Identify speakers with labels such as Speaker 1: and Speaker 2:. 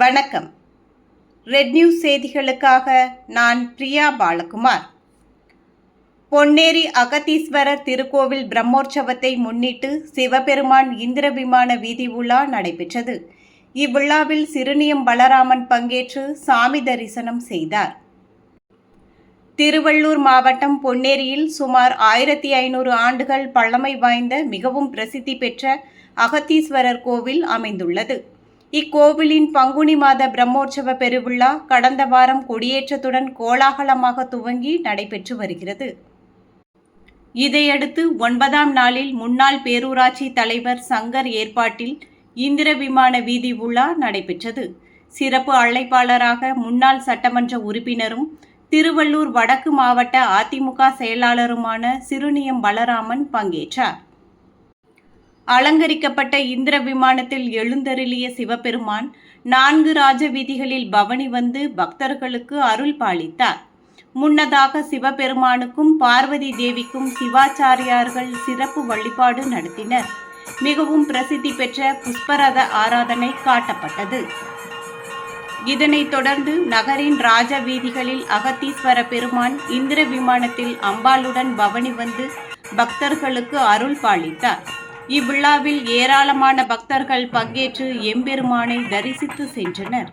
Speaker 1: வணக்கம். Red news செய்திகளுக்காக நான் பிரியா பாலகுமார். பொன்னேரி அகத்தீஸ்வரர் திருக்கோவில் பிரம்மோற்சவத்தை முன்னிட்டு சிவபெருமான் இந்திர விமான வீதி உலா நடைபெற்றது. இவ்விழாவில் சிறுனியம் பலராமன் பங்கேற்று சாமி தரிசனம் செய்தார். திருவள்ளூர் மாவட்டம் பொன்னேரியில் சுமார் ஆயிரத்தி ஐநூறு ஆண்டுகள் பழமை வாய்ந்த மிகவும் பிரசித்தி பெற்ற அகத்தீஸ்வரர் கோவில் அமைந்துள்ளது. இக்கோவிலின் பங்குனி மாத பிரம்மோற்சவ பெருவிழா கடந்த வாரம் கொடியேற்றத்துடன் கோலாகலமாக துவங்கி நடைபெற்று வருகிறது. இதையடுத்து ஒன்பதாம் நாளில் முன்னாள் பேரூராட்சி தலைவர் சங்கர் ஏற்பாட்டில் இந்திர விமான வீதி உலா நடைபெற்றது. சிறப்பு அழைப்பாளராக முன்னாள் சட்டமன்ற உறுப்பினரும் திருவள்ளூர் வடக்கு மாவட்ட அதிமுக செயலாளருமான சிறுனியம் பலராமன் பங்கேற்றார். அலங்கரிக்கப்பட்ட இந்திர விமானத்தில் எழுந்தருளிய சிவபெருமான் நான்கு ராஜ வீதிகளில் பவனி வந்து பக்தர்களுக்கு அருள் பாலித்தார். முன்னதாக சிவபெருமானுக்கும் பார்வதி தேவிக்கும் சிவாச்சாரியார்கள் சிறப்பு வழிபாடு நடத்தினர். மிகவும் பிரசித்தி பெற்ற புஷ்பரத ஆராதனை காட்டப்பட்டது. இதனைத் தொடர்ந்து நகரின் ராஜ வீதிகளில் அகத்தீஸ்வர பெருமான் இந்திர விமானத்தில் அம்பாளுடன் பவனி வந்து பக்தர்களுக்கு அருள் பாலித்தார். இவ்விழாவில் ஏராளமான பக்தர்கள் பங்கேற்று எம்பெருமானை தரிசித்து சென்றனர்.